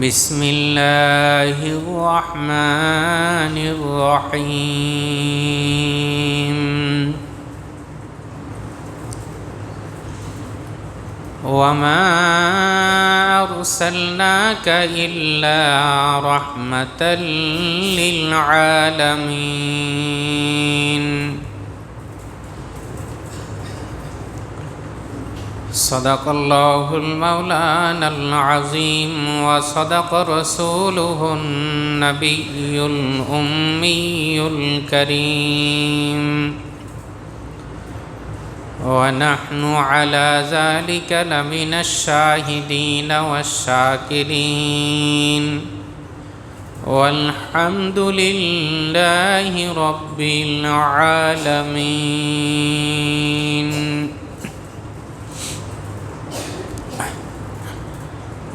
بسم الله الرحمن الرحيم وما أرسلناك إلا رحمة للعالمين صدق الله المولانا العظيم وصدق رسوله النبي الأمي الكريم. ونحن على ذلك لمن الشاهدين والشاكرين. والحمد لله رب العالمين.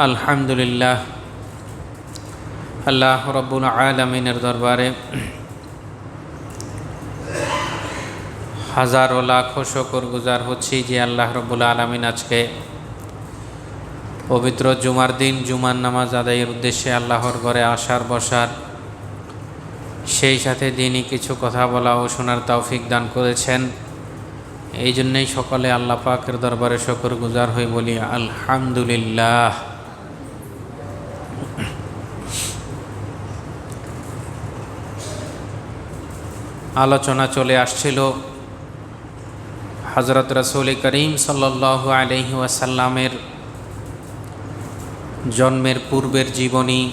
আলহামদুলিল্লাহ। আল্লাহ রব্বুল আলমিনের দরবারে হাজারো লাখো শকর গুজার হচ্ছি যে আল্লাহ রব্বুল আলমিন আজকে পবিত্র জুমার দিন, জুমার নামাজ আদায়ের উদ্দেশ্যে আল্লাহর ঘরে আসার, বসার, সেই সাথে দিনই কিছু কথা বলা ও শোনার তৌফিক দান করেছেন। এই জন্যেই সকলে আল্লাহ পাকের দরবারে শকর গুজার হয়ে বলি, আলহামদুলিল্লাহ। আলোচনা চলে আসছিল হজরত রসুল করিম সাল্লাহ আলহি ওয়াসাল্লামের জন্মের পূর্বের জীবনী,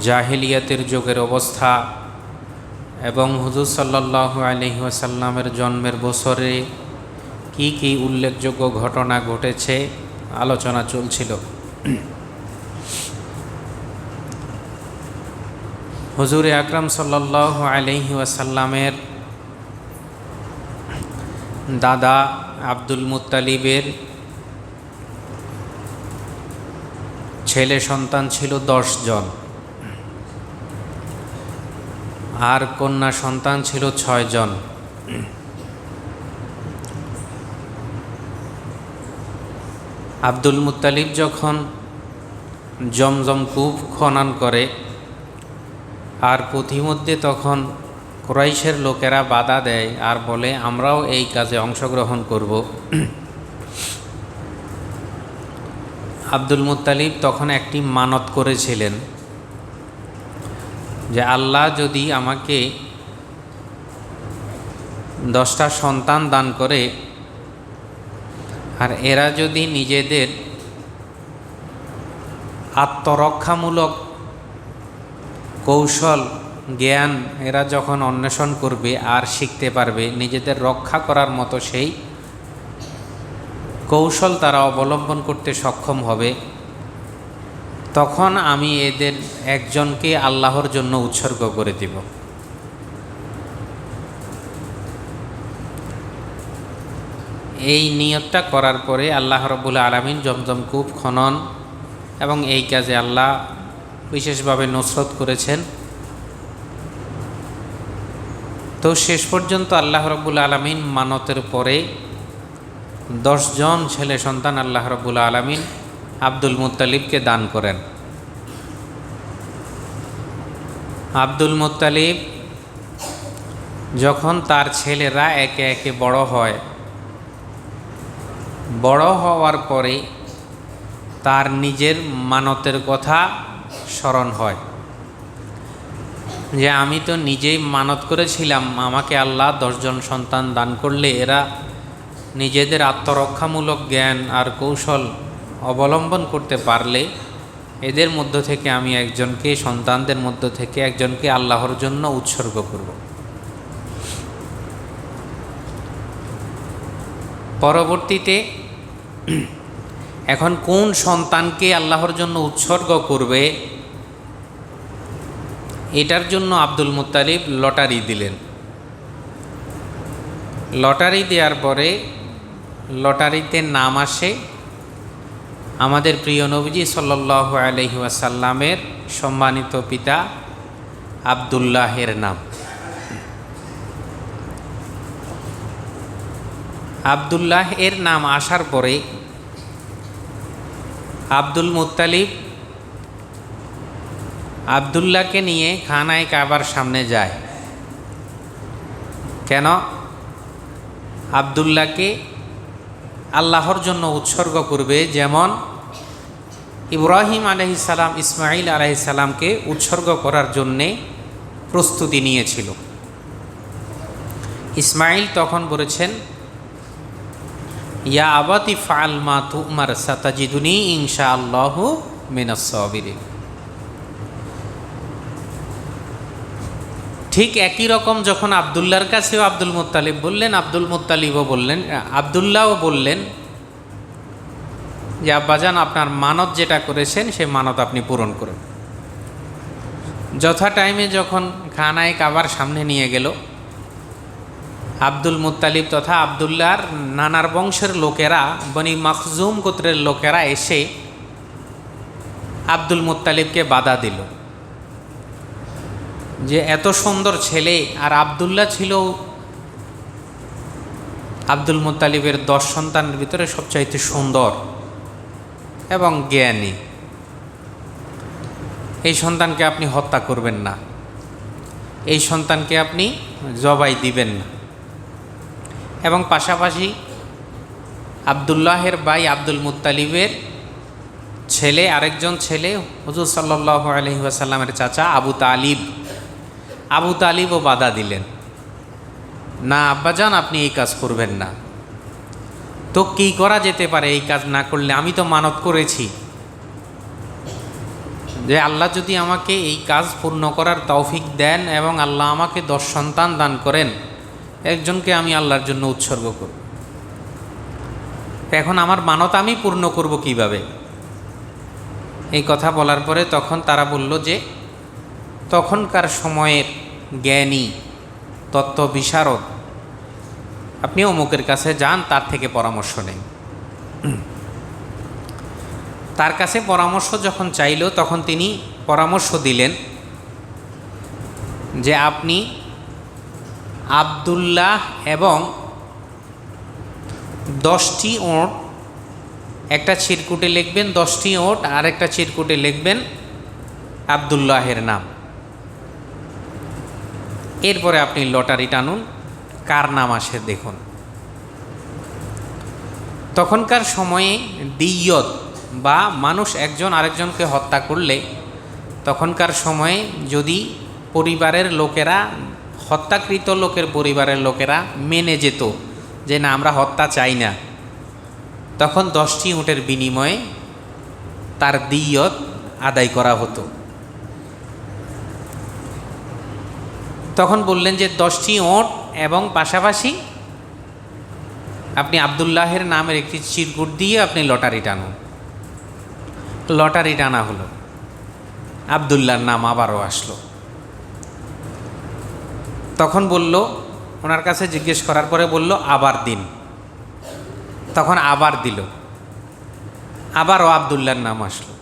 জাহিলিয়াতের যুগের অবস্থা এবং হুজুর সাল্লাহ আলহি ওয়াসাল্লামের জন্মের বছরে কি কি উল্লেখযোগ্য ঘটনা ঘটেছে, আলোচনা চলছিল। হুজুরে আকরাম সাল্লাহ আলহি ওয়াসাল্লামের দাদা আব্দুল মুতালিবের ছেলে সন্তান ছিল জন। আর কন্যা সন্তান ছিল ছয় জন। আব্দুল মুতালিব যখন জমজম কূপ খনন করে আর পথিমধ্যে তখন ক্রাইশের লোকেরা বাধা দেয় আর বলে, আমরাও এই কাজে অংশগ্রহণ করব। আব্দুল মুতালিব তখন একটি মানত করেছিলেন যে, আল্লাহ যদি আমাকে দশটা সন্তান দান করে, আর এরা যদি নিজেদের আত্মরক্ষামূলক কৌশল, জ্ঞান এরা যখন অন্বেষণ করবে আর শিখতে পারবে, নিজেদের রক্ষা করার মতো সেই কৌশল তারা অবলম্বন করতে সক্ষম হবে। তখন আমি এদের একজনকে আল্লাহর জন্য উৎসর্গ করে দিব। এই নিয়তটা করার পরে আল্লাহ রবুল্লা আলমিন জমজম কূপ খনন এবং এই কাজে আল্লাহ বিশেষভাবে নসরত করেছেন। তো শেষ পর্যন্ত আল্লাহ রব্বুল আলমিন মানতের পরে দশজন ছেলে সন্তান আল্লাহ রব্বুল আলমিন আব্দুল মুতালিবকে দান করেন। আব্দুল মুতালিব যখন তার ছেলেরা একে একে বড় হয়, বড় হওয়ার পরে তার নিজের মানতের কথা স্মরণ হয়। যে আমি তো নিজেই মানত করেছিলাম, আমাকে আল্লাহ দশজন সন্তান দান করলে এরা নিজেদের আত্মরক্ষামূলক জ্ঞান আর কৌশল অবলম্বন করতে পারলে এদের মধ্য থেকে আমি একজনকে, সন্তানদের মধ্য থেকে একজনকে আল্লাহর জন্য উৎসর্গ করব। পরবর্তীতে এখন কোন সন্তানকে আল্লাহর জন্য উৎসর্গ করবে? এটার জন্য আব্দুল মুতালিব লটারি দিলেন। লটারি দেওয়ার পরে লটারিতে নাম আসে আমাদের প্রিয় নবীজি সাল্লাহ আলহি ওয়াসাল্লামের সম্মানিত পিতা আবদুল্লাহের নাম। আবদুল্লাহ এর নাম আসার পরে আব্দুল মুত্তালিব আবদুল্লাহকে নিয়ে খানায় কাবার সামনে যায়। কেন? আবদুল্লাহকে আল্লাহর জন্য উৎসর্গ করবে যেমন ইব্রাহিম আলহিসাল্লাম ইসমাইল আলহিসাল্লামকে উৎসর্গ করার জন্যে প্রস্তুতি নিয়েছিল। ইসমাইল তখন বলেছেন ইয়া আবাতি ফাল মা তুমার সাতাজিদুনি ইনশা আল্লাহ মিনাসবির ঠিক একই রকম যখন আবদুল্লার কাছেও আব্দুল মুত্তালিব বললেন, আব্দুল মুত্তালিবও বললেন আবদুল্লাহও বললেন যে আব্বাজান আপনার মানত যেটা করেছেন সে মানত আপনি পূরণ করুন। যথা টাইমে যখন খানায় কাবার সামনে নিয়ে গেল আব্দুল মুতালিব তথা আবদুল্লাহর নানার বংশের লোকেরা, বনি মখজুম গোত্রের লোকেরা এসে আব্দুল মুত্তালিবকে বাধা দিল। যে এত সুন্দর ছেলে আর আবদুল্লাহ ছিল আব্দুল মুতালিবের দশ সন্তানের ভিতরে সবচাইতে সুন্দর এবং জ্ঞানী। এই সন্তানকে আপনি হত্যা করবেন না। এই সন্তানকে আপনি জবাই দিবেন না। এবং পাশাপাশি আবদুল্লাহের ভাই আব্দুল মুত্তালিবের ছেলে, আরেকজন ছেলে, হুজুর সাল্লাহ আলহি আসাল্লামের চাচা আবু তালিব। আবু তালিবও বাধা দিলেন। না, আব্বাজান, আপনি এই কাজ করবেন না। তো কী করা যেতে পারে এই কাজ না করলে? আমি তো মানত করেছি। যে আল্লাহ যদি আমাকে এই কাজ পূর্ণ করার তৌফিক দেন এবং আল্লাহ আমাকে দশ সন্তান দান করেন একজনকে আমি আল্লাহর জন্য উৎসর্গ করব। এখন আমার মানত আমি পূর্ণ করব কীভাবে? এই কথা বলার পরে তখন তারা বলল যে, তখনকার সময়ের জ্ঞানী তত্ত্ব বিশারদ আপনি অমুকের কাছে যান, তার থেকে পরামর্শ নেন। তার কাছে পরামর্শ যখন চাইল, তখন তিনি পরামর্শ দিলেন যে, আপনি আবদুল্লাহ এবং দশটি ওঁট। একটা চিরকুটে লিখবেন, দশটি ওট, আর একটা চিরকুটে লিখবেন আবদুল্লাহের নাম। এরপরে আপনি লটারি টানুন, কার নাম আসে দেখুন। তখনকার সময়ে দিয়ত বা মানুষ একজন আরেকজনকে হত্যা করলে তখনকার সময়ে যদি পরিবারের লোকেরা হত্যাকৃত লোকের পরিবারের লোকেরা মেনে যেত যে না, আমরা হত্যা চাই না। তখন দশটি উঁটের বিনিময়ে তার দিয়ত আদায় করা হতো। তখন বললেন যে, দশটি ওঁট এবং পাশাপাশি আপনি আবদুল্লাহের নামের একটি চিরকুট দিয়ে আপনি লটারি টানুন। লটারি টানা হলো। আবদুল্লাহর নাম আবারও আসলো। তখন বলল, ওনার কাছে জিজ্ঞেস করার পরে বলল, আবার দিন। তখন আবার দিল। আবারও আবদুল্লার নাম আসলো।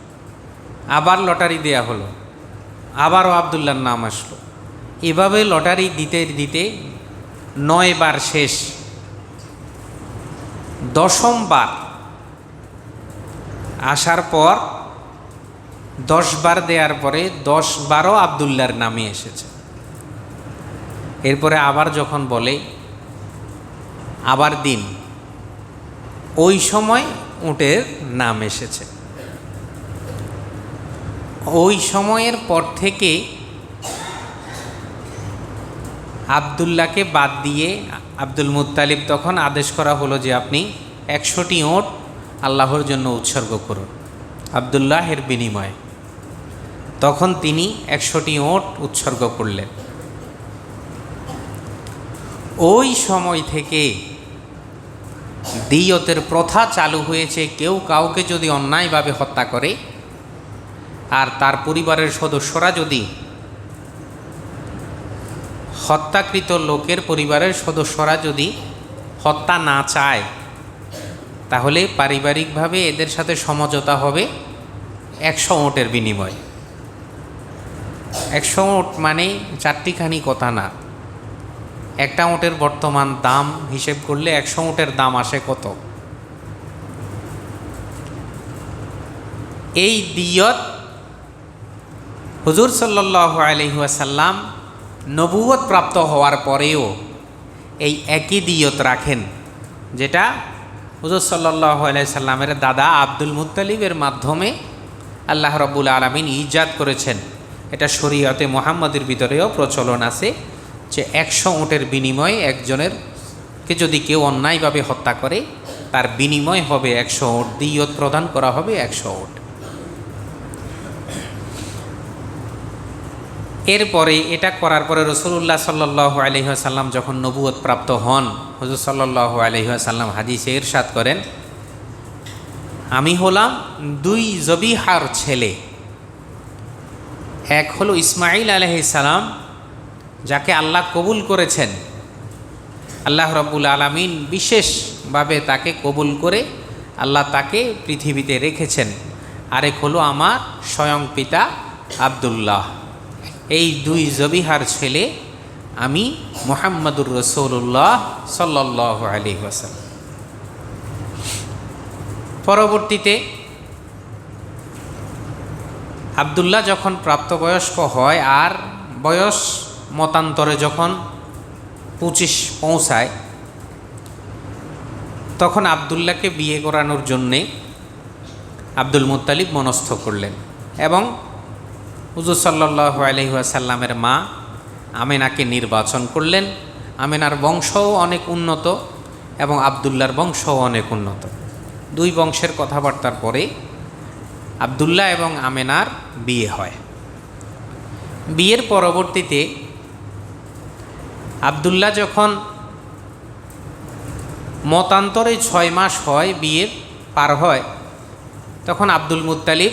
আবার লটারি দেয়া হলো। আবারও আবদুল্লার নাম আসলো। এভাবে লটারি দিতে দিতে নয় বার শেষ। দশমবার। আসার পর দশ বার দেওয়ার পরে দশ বারও আবদুল্লার নামে এসেছে। এরপরে আবার যখন বলে, আবার দিন, ওই সময় উটের নাম এসেছে। ওই সময়ের পর থেকে আবদুল্লাহকে বাদ দিয়ে আব্দুল মুতালিব তখন আদেশ করা হলো যে আপনি একশোটি ওট আল্লাহর জন্য উৎসর্গ করুন, আবদুল্লাহের বিনিময়ে। তখন তিনি একশোটি ওট উৎসর্গ করলেন। ওই সময় থেকে দিয়তের প্রথা চালু হয়েছে, কেউ কাউকে যদি অন্যায়ভাবে হত্যা করে, আর তার পরিবারের সদস্যরা যদি হত্যাকৃত লোকের পরিবারের সদস্যরা যদি হত্যা না চায়, তাহলে পারিবারিকভাবে এদের সাথে সমঝোতা হবে একশো ওটের বিনিময়। একশো ওট মানে চারটিখানি কথা না। একটা ওটের বর্তমান দাম হিসেব করলে একশো ওটের দাম আসে কত? এই দিয়ত হুজুর সাল্লাহ আলহিহাসাল্লাম নবুয়ত প্রাপ্ত হওয়ার পরেও এই একই দিয়ত রাখেন, যেটা হুজুর সাল্লাহ সাল্লামের দাদা আব্দুল মুত্তালিবের মাধ্যমে আল্লাহ রব্বুল আলমিন ইজাদ করেছেন। এটা শরীয়তে মোহাম্মদের ভিতরেও প্রচলন আছে। যে একশো উটের বিনিময়ে একজনের কে যদি কেউ অন্যায়ভাবে হত্যা করে, তার বিনিময় হবে একশো উট, দিয়ত প্রদান করা হবে একশো উট। এরপরে এটা করার পরে রসুল্লাহ সাল্লাহ আলহিহাসাল্লাম যখন নবুয়ত প্রাপ্ত হন, হজর সাল্লাহ আলহিহাসাল্লাম হাদিসে এরশাদ করেন, আমি হলাম দুই জবিহার ছেলে। এক হলো ইসমাইল আলহিসাল্লাম যাকে আল্লাহ কবুল করেছেন। আল্লাহ রব্বুল আলমিন বিশেষভাবে তাকে কবুল করে আল্লাহ তাকে পৃথিবীতে রেখেছেন। আরেক হলো আমার স্বয়ং পিতা আবদুল্লাহ। এই দুই জবিহার ছেলে আমি মোহাম্মদুর রসৌল্লাহ সাল্লাহ আলী ওয়াসাল্লাম। পরবর্তীতে আবদুল্লাহ যখন প্রাপ্তবয়স্ক হয় আর বয়স মতান্তরে যখন পঁচিশ পৌঁছায়, তখন আবদুল্লাহকে বিয়ে করানোর জন্যে আব্দুল মুত্তালিব মনস্থ করলেন এবং হুজুর সাল্লাহ আলহিহাসাল্লামের মা আমেনাকে নির্বাচন করলেন। আমেনার বংশও অনেক উন্নত এবং আবদুল্লার বংশও অনেক উন্নত। দুই বংশের কথাবার্তার পরে আবদুল্লাহ এবং আমেনার বিয়ে হয়। বিয়ের পরবর্তীতে আবদুল্লাহ যখন মতান্তরে ছয় মাস হয়, বিয়ের পার হয়, তখন আব্দুল মুত্তালিব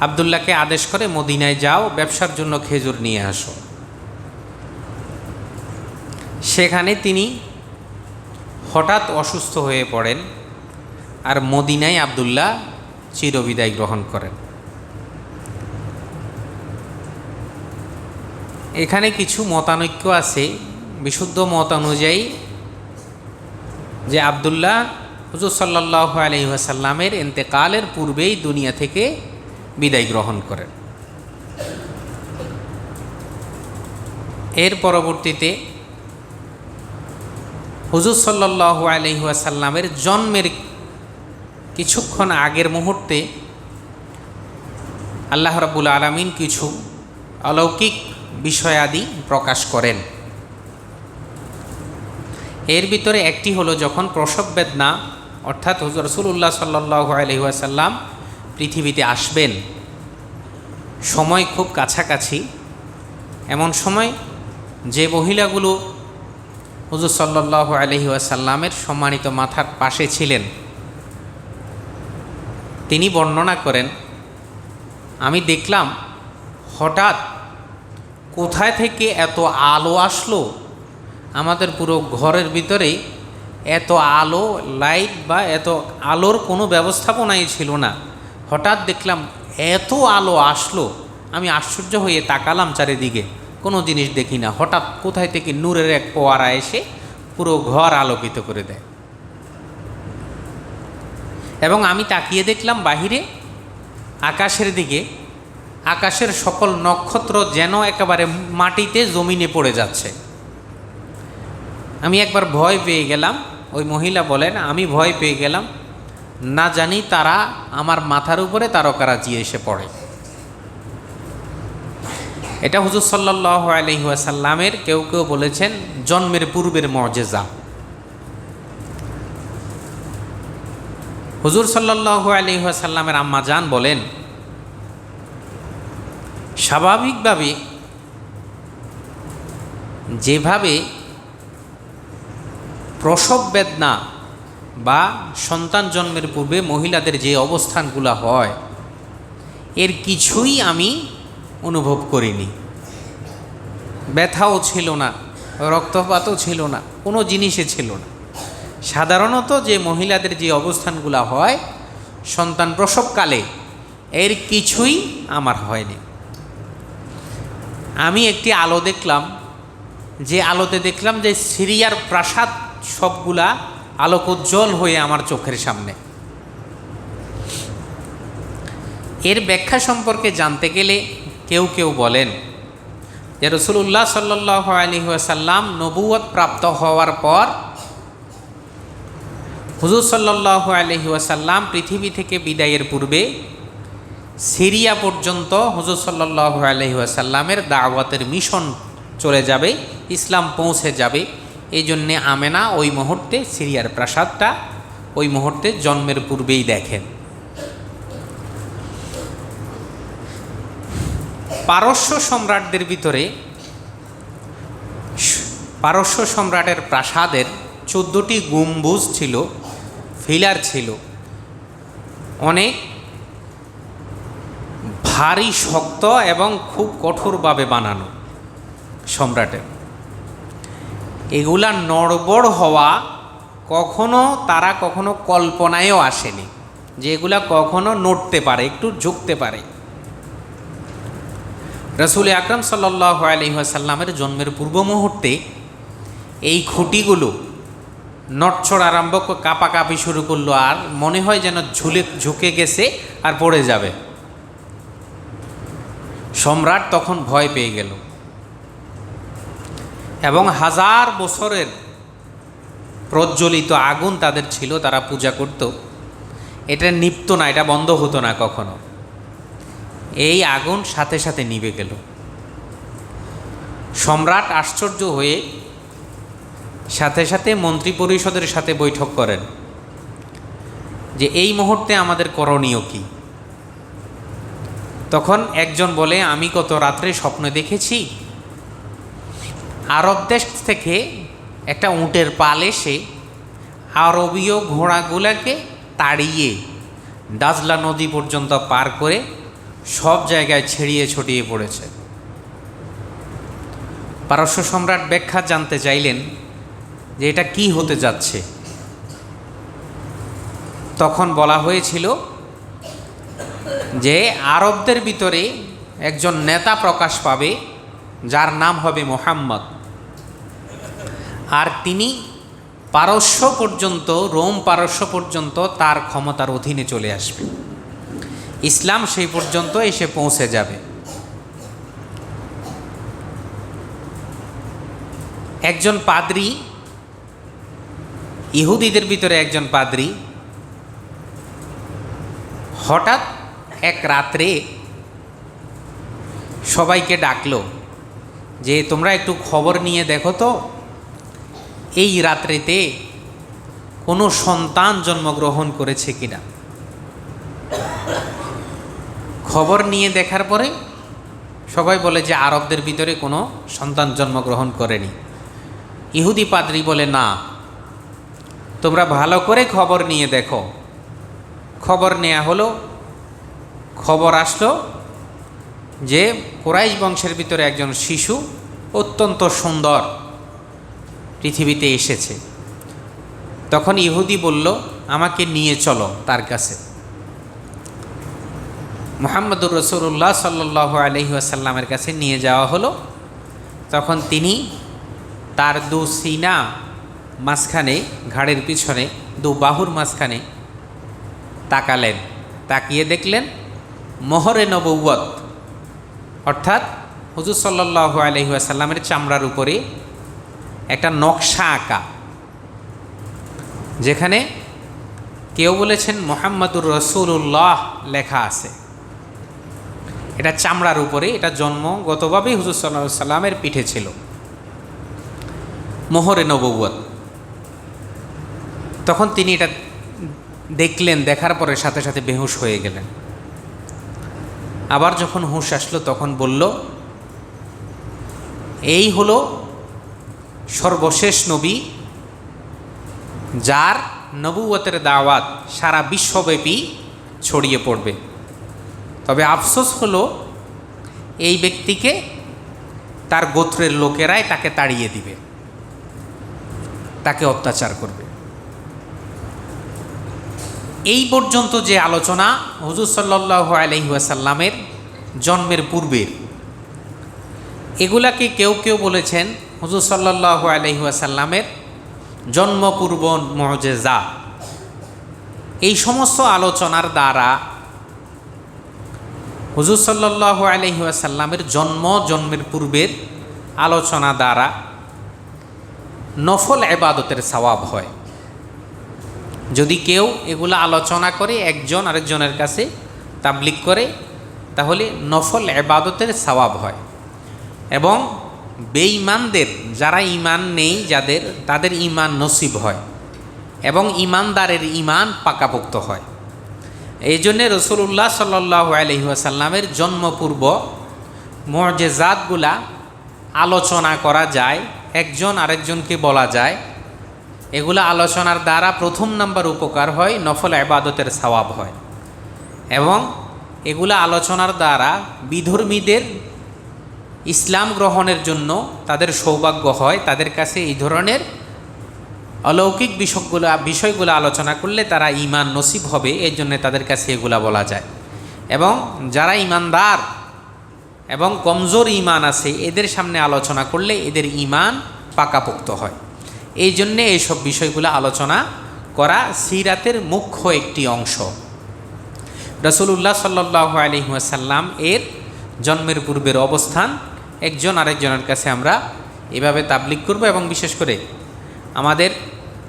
আবদুল্লাহকে আদেশ করে, মদিনায় যাও, ব্যবসার জন্য খেজুর নিয়ে আসো। সেখানে তিনি হঠাৎ অসুস্থ হয়ে পড়েন আর মদিনায় আবদুল্লাহ চিরবিদায় গ্রহণ করেন। এখানে কিছু মতানৈক্য আছে, বিশুদ্ধ মত অনুযায়ী, যে আবদুল্লাহ হুজুর সাল্লাহ আলহিহাসাল্লামের এন্তেকালের পূর্বেই দুনিয়া থেকে বিদায় গ্রহণ করেন। এর পরবর্তীতে হুজুর সাল্লাহ আলহিহাসাল্লামের জন্মের কিছুক্ষণ আগের মুহূর্তে আল্লাহ রাবুল আলমিন কিছু অলৌকিক বিষয়াদি প্রকাশ করেন। এর ভিতরে একটি হলো যখন প্রসব বেদনা, অর্থাৎ হুজুর রসুল্লাহ সাল্লাহ আলহিহাসাল্লাম পৃথিবীতে আসবেন, সময় খুব কাছাকাছি। এমন সময় যে মহিলাগুলো হুজুর সাল্লাহ আলহি আসাল্লামের সম্মানিত মাথার পাশে ছিলেন, তিনি বর্ণনা করেন, আমি দেখলাম হঠাৎ কোথায় থেকে এত আলো আসলো? আমাদের পুরো ঘরের ভিতরে এত আলো লাইট বা এত আলোর কোনো ব্যবস্থাপনাই ছিল না। হঠাৎ দেখলাম এত আলো আসলো। আমি আশ্চর্য হয়ে তাকালাম চারিদিকে। কোনো জিনিস দেখি না। হঠাৎ কোথায় থেকে নূরের এক পোয়ারা এসে পুরো ঘর আলোকিত করে দেয়। এবং আমি তাকিয়ে দেখলাম বাহিরে, আকাশের দিকে আকাশের সকল নক্ষত্র যেন একেবারে মাটিতে জমিনে পড়ে যাচ্ছে। আমি একবার ভয় পেয়ে গেলাম। ওই মহিলা বলেন, আমি ভয় পেয়ে গেলাম। না জানি তারা আমার মাথার উপরে তারকারাজি এসে পড়ে। এটা হুজুর সাল্লাহ আলহিহাসাল্লামের কেউ কেউ বলেছেন, জন্মের পূর্বের মর্যাদা। হুজুর সাল্লাহ আলহিহাসাল্লামের আম্মা জান বলেন স্বাভাবিকভাবে যেভাবে প্রসব বেদনা বা সন্তান জন্মের পূর্বে মহিলাদের যে অবস্থানগুলো হয়, এর কিছুই আমি অনুভব করিনি। ব্যথাও ছিল না, রক্তপাতও ছিল না, কোনো জিনিসে ছিল না। সাধারণত যে মহিলাদের যে অবস্থানগুলো হয়, সন্তান প্রসবকালে, এর কিছুই আমার হয়নি। আমি একটি আলো দেখলাম, যে আলোতে দেখলাম যে সিরিয়ার প্রাসাদ সবগুলা আলোকোজ্জ্বল হয়ে আমার চোখের সামনে। এর ব্যাখ্যা সম্পর্কে জানতে গেলে কেউ কেউ বলেন যে রসুল্লাহ সাল্লাহ আলী সাল্লাম নবুয়ত প্রাপ্ত হওয়ার পর হুজুর সাল্লাহ আলহি ওয়াসাল্লাম পৃথিবী থেকে বিদায়ের পূর্বে সিরিয়া পর্যন্ত হুজুর সাল্লাহ আলহি ওয়াসাল্লামের দাওয়াতের মিশন চলে যাবে, ইসলাম পৌঁছে যাবে। এই জন্যে আমেনা ওই মুহূর্তে সিরিয়ার প্রাসাদটা ওই মুহূর্তে জন্মের পূর্বেই দেখেন। পারস্য সম্রাটদের ভিতরে পারস্য সম্রাটের প্রাসাদের চোদ্দোটি গম্বুজ ছিল, ফিলার ছিল। অনেক ভারী শক্ত এবং খুব কঠোরভাবে বানানো সম্রাটের এগুলা নড়বড় হওয়া কখনো তারা কখনো কল্পনায়ও আসেনি যে এগুলা কখনো নড়তে পারে, একটু ঝুঁকতে পারে। রসুল আকরম সাল্লাহ আলহিহাসাল্লামের জন্মের পূর্ব মুহূর্তে এই খুঁটিগুলো নটছড় আরম্ভ কাঁপাকাঁপি শুরু করল আর মনে হয় যেন ঝুলে, ঝুঁকে গেছে আর পড়ে যাবে। সম্রাট তখন ভয় পেয়ে গেল। এবং হাজার বছরের প্রজ্বলিত আগুন তাদের ছিল, তারা পূজা করত। এটা নিপ্ত না, এটা বন্ধ হতো না কখনো। এই আগুন সাথে সাথে নিভে গেল। সম্রাট আশ্চর্য হয়ে সাথে সাথে মন্ত্রী পরিষদের সাথে বৈঠক করেন যে, এই মুহূর্তে আমাদের করণীয় কি? তখন একজন বলে, আমি কত রাত্রে স্বপ্ন দেখেছি? আরব দেশ থেকে একটা উঁটের পাল এসে আরবীয় ঘোড়াগুলাকে তাড়িয়ে দাজলা নদী পর্যন্ত পার করে সব জায়গায় ছেড়িয়ে ছড়িয়ে পড়েছে। পারস্য সম্রাট ব্যাখ্যা জানতে চাইলেন যে এটা কি হতে যাচ্ছে। তখন বলা হয়েছিল যে আরবদের ভিতরে একজন নেতা প্রকাশ পাবে, যার নাম হবে মোহাম্মদ। আর তিনি পারস্য পর্যন্ত, রোম পারস্য পর্যন্ত তার ক্ষমতার অধীনে চলে আসবে। ইসলাম সেই পর্যন্ত এসে পৌঁছে যাবে। একজন পাদ্রি, ইহুদিদের ভিতরে একজন পাদ্রি, হঠাৎ এক রাত্রে সবাইকে ডাকলো যে, তোমরা একটু খবর নিয়ে দেখো তো। এই রাত্রিতে কোনো সন্তান জন্মগ্রহণ করেছে কিনা? খবর নিয়ে দেখার পরে সবাই বলে যে, আরবদের ভিতরে কোনো সন্তান জন্মগ্রহণ করেনি। ইহুদি পাদ্রি বলে, না, তোমরা ভালো করে খবর নিয়ে দেখো। খবর নেওয়া হলো। খবর আসলো যে কোরাইশ বংশের ভিতরে একজন শিশু অত্যন্ত সুন্দর পৃথিবীতে এসেছে। তখন ইহুদি বলল, আমাকে নিয়ে চলো তার কাছে। মোহাম্মদুর রসুল্লাহ সাল্লাহ আলহি আসাল্লামের কাছে নিয়ে যাওয়া হলো। তখন তিনি তার দু সিনা মাঝখানে, ঘাড়ের পিছনে, দু বাহুর মাঝখানে তাকালেন। তাকিয়ে দেখলেন মোহরে নবৌয়ত অর্থাৎ হুজুর সাল্লাহ আলহি আসাল্লামের চামড়ার উপরে একটা নকশা আঁকা, যেখানে কেউ বলেছেন মোহাম্মদুর রসুল্লাহ লেখা আছে। এটা চামড়ার উপরে, এটা জন্মগতভাবেই হুজুর সাল্লাহ সাল্লামের পিঠে ছিল। মোহরে নবৌয়ত তখন তিনি এটা দেখলেন, দেখার পরে সাথে সাথে বেহুশ হয়ে গেলেন। আবার যখন হুঁশ আসলো, তখন বলল, এই হলো সর্বশেষ নবী যার নবুয়তের দাওয়াত সারা বিশ্বব্যাপী ছড়িয়ে পড়বে। তবে আফসোস হলো, এই ব্যক্তিকে তার গোত্রের লোকেরাই তাকে তাড়িয়ে দিবে। তাকে অত্যাচার করবে। এই পর্যন্ত যে আলোচনা হুজুর সাল্লাহ আলহিহাসাল্লামের জন্মের পূর্বের, এগুলাকে কেউ কেউ বলেছেন হুজুর সাল্লাহ আলহিহাসাল্লামের জন্মপূর্ব মজেজা। এই সমস্ত আলোচনার দ্বারা হুজুর সাল্লাহ আলহিহাসাল্লামের জন্ম, জন্মের পূর্বের আলোচনা দ্বারা নফল এবাদতের সওয়াব হয়। যদি কেউ এগুলো আলোচনা করে একজন আরেকজনের কাছে তাবলিক করে, তাহলে নফল এবাদতের সওয়াব হয়। এবং বেঈমানদের, যারা ইমান নেই যাদের, তাদের ইমান নসিব হয় এবং ইমানদারের ইমান পাকাপোক্ত হয়। এই জন্যে রসুল্লাহ সাল্লাহ আলহিহাসাল্লামের জন্মপূর্ব মর্যাদাতগুলা আলোচনা করা যায়, একজন আরেকজনকে বলা যায় এগুলো আলোচনার দ্বারা প্রথম নাম্বার উপকার হয়, নফল আবাদতের সওয়াব হয়। এবং এগুলো আলোচনার দ্বারা বিধর্মীদের ইসলাম গ্রহণের জন্য তাদের সৌভাগ্য হয়। তাদের কাছে এই ধরনের অলৌকিক বিষয়গুলো বিষয়গুলো আলোচনা করলে তারা ইমান নসিব হবে এই জন্য তাদের কাছে এগুলা বলা যায়। এবং যারা ইমানদার এবং কমজোর ইমান আছে, এদের সামনে আলোচনা করলে এদের ইমান পাকাপোক্ত হয়। এই জন্যে এইসব বিষয়গুলো আলোচনা করা সিরাতের মুখ্য একটি অংশ। রসুল্লাহ সাল্লাহ আলহিহাসাল্লাম এর জন্মের পূর্বের অবস্থান, একজন আরেকজনের কাছে আমরা এভাবে তাবলিক করব এবং বিশেষ করে আমাদের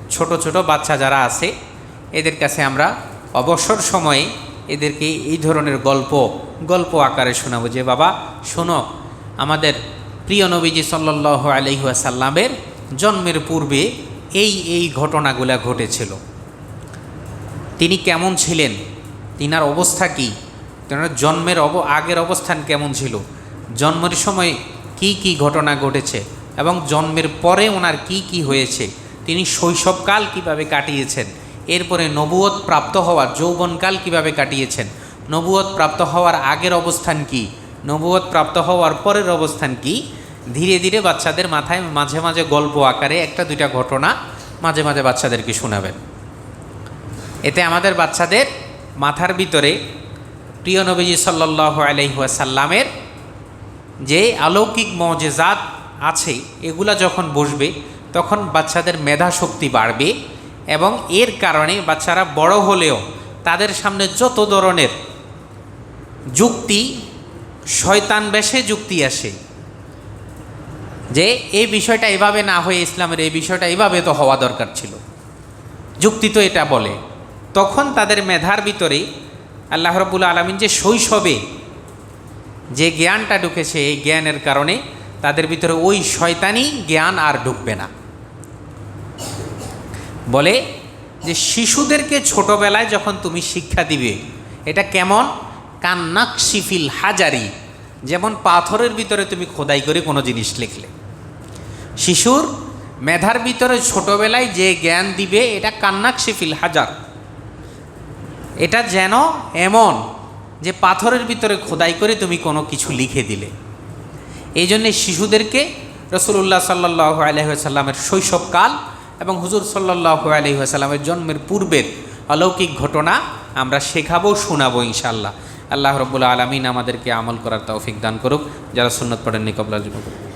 ছোট ছোট বাচ্চা যারা আছে, এদের কাছে আমরা অবসর সময়ে এদেরকে এই ধরনের গল্প গল্প আকারে শোনাবো যে, বাবা, শোনো, আমাদের প্রিয় নবীজি সাল্লাহ আলহিহাসাল্লামের জন্মের পূর্বে এই এই ঘটনাগুলো ঘটেছিল। তিনি কেমন ছিলেন? তিনার অবস্থা কী? তেনার জন্মের অব, আগের অবস্থান কেমন ছিল? জন্মের সময় কি কি ঘটনা ঘটেছে এবং জন্মের পরে ওনার কি কি হয়েছে? তিনি শৈশবকাল কীভাবে কাটিয়েছেন? এরপরে নবুয়ত প্রাপ্ত হওয়ার যৌবনকাল কীভাবে কাটিয়েছেন? নবুয়ত প্রাপ্ত হওয়ার আগের অবস্থান কি? নবুয়ত প্রাপ্ত হওয়ার পরের অবস্থান কি? ধীরে ধীরে বাচ্চাদের মাথায় মাঝে মাঝে গল্প আকারে একটা দুইটা ঘটনা মাঝে মাঝে বাচ্চাদেরকে শোনাবেন। এতে আমাদের বাচ্চাদের মাথার ভিতরে প্রিয় নবীজি সাল্লাহ আলহিহাসাল্লামের যে অলৌকিক মজেজাত আছে, এগুলা যখন বসবে, তখন বাচ্চাদের মেধা শক্তি বাড়বে এবং এর কারণে বাচ্চারা বড় হলেও তাদের সামনে যত ধরনের যুক্তি, শয়তান বেশে যুক্তি আসে যে এই বিষয়টা এভাবে না হয়ে ইসলামের এই বিষয়টা এভাবে তো হওয়া দরকার ছিল। যুক্তি তো এটা বলে। তখন তাদের মেধার ভিতরে আল্লাহ রবুল আলমিন যে শৈশবে যে জ্ঞানটা ঢুকেছে, এই জ্ঞানের কারণে তাদের ভিতরে ওই শয়তানি জ্ঞান আর ঢুকবে না। বলে যে শিশুদেরকে ছোটবেলায় যখন তুমি শিক্ষা দিবে, এটা কেমন? কান্নাকশিফিল হাজারি। যেমন পাথরের ভিতরে তুমি খোদাই করে কোনো জিনিস লিখলে। শিশুর মেধার ভিতরে ছোটবেলায় যে জ্ঞান দিবে, এটা কান্নাকশিফিল হাজার। এটা যেন এমন যে পাথরের ভিতরে খোদাই করে তুমি কোনো কিছু লিখে দিলে। এই জন্যে শিশুদেরকে রসুল্লাহ সাল্লাহ আলহিহাসাল্লামের শৈশবকাল এবং হুজুর সাল্লাহ আলহিহাসাল্লামের জন্মের পূর্বের অলৌকিক ঘটনা আমরা শেখাবো, শোনাবো ইনশাল্লাহ আল্লাহ রব্বুল্লা আলমিন আমাদেরকে আমল করার তৌফিক দান করুক। যারা সুন্নত পড়েননি কবলা। যুবক